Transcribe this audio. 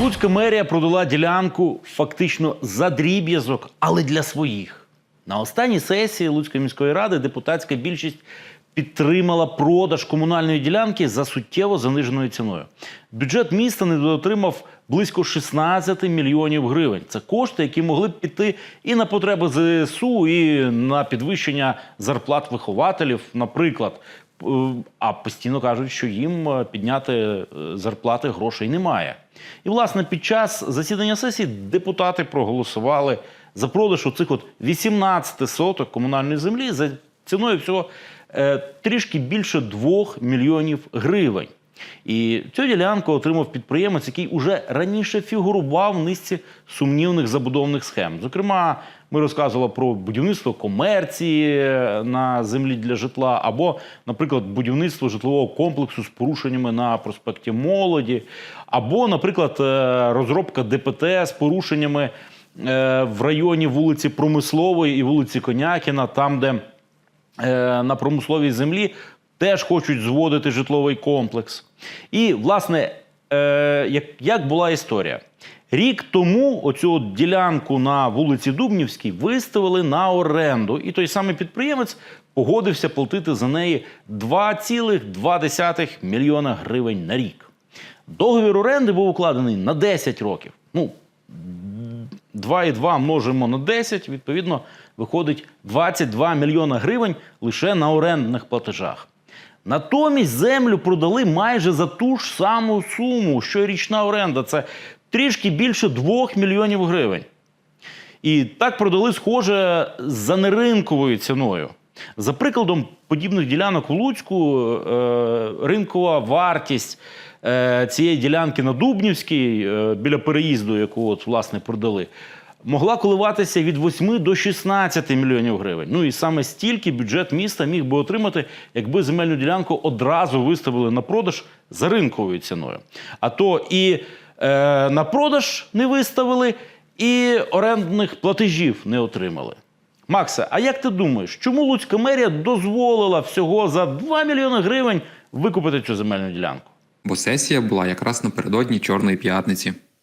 Луцька мерія продала ділянку фактично за дріб'язок, але для своїх. На останній сесії Луцької міської ради депутатська більшість підтримала продаж комунальної ділянки за суттєво заниженою ціною. Бюджет міста недоотримав близько 16 мільйонів гривень. Це кошти, які могли б піти і на потреби ЗСУ, і на підвищення зарплат вихователів, наприклад. А постійно кажуть, що їм е, підняти е, зарплати грошей немає. І, власне, під час засідання сесії депутати проголосували за продаж оцих от 18 соток комунальної землі за ціною всього е, трішки більше 2 мільйонів гривень. І цю ділянку отримав підприємець, який уже раніше фігурував в низці сумнівних забудовних схем. Зокрема, ми розказували про будівництво комерції е, на землі для житла, або, наприклад, будівництво житлового комплексу з порушеннями на проспекті Молоді, або, наприклад, е, розробка ДПТ з порушеннями е, в районі вулиці Промислової і вулиці Конякіна, там, де на промисловій землі теж хочуть зводити житловий комплекс. І, власне, е, як, як була історія? Рік тому оцю от ділянку на вулиці Дубнівській виставили на оренду, і той самий підприємець погодився платити за неї 2,2 мільйона гривень на рік. Договір оренди був укладений на 10 років. Ну, 2,2 множимо на 10, відповідно, виходить 22 мільйона гривень лише на орендних платежах. Натомість землю продали майже за ту ж саму суму, що й річна оренда. Це трішки більше 2 мільйонів гривень. І так продали, схоже, за неринковою ціною. За прикладом подібних ділянок у Луцьку, е, ринкова вартість е, цієї ділянки на Дубнівській, е, біля переїзду, яку от, власне продали, могла коливатися від 8 до 16 мільйонів гривень. Ну і саме стільки бюджет міста міг би отримати, якби земельну ділянку одразу виставили на продаж за ринковою ціною. А то і е, на продаж не виставили, і орендних платежів не отримали. Максе, а як ти думаєш, чому Луцька мерія дозволила всього за 2 мільйони гривень викупити цю земельну ділянку? Бо сесія була якраз напередодні Чорної п'ятниці.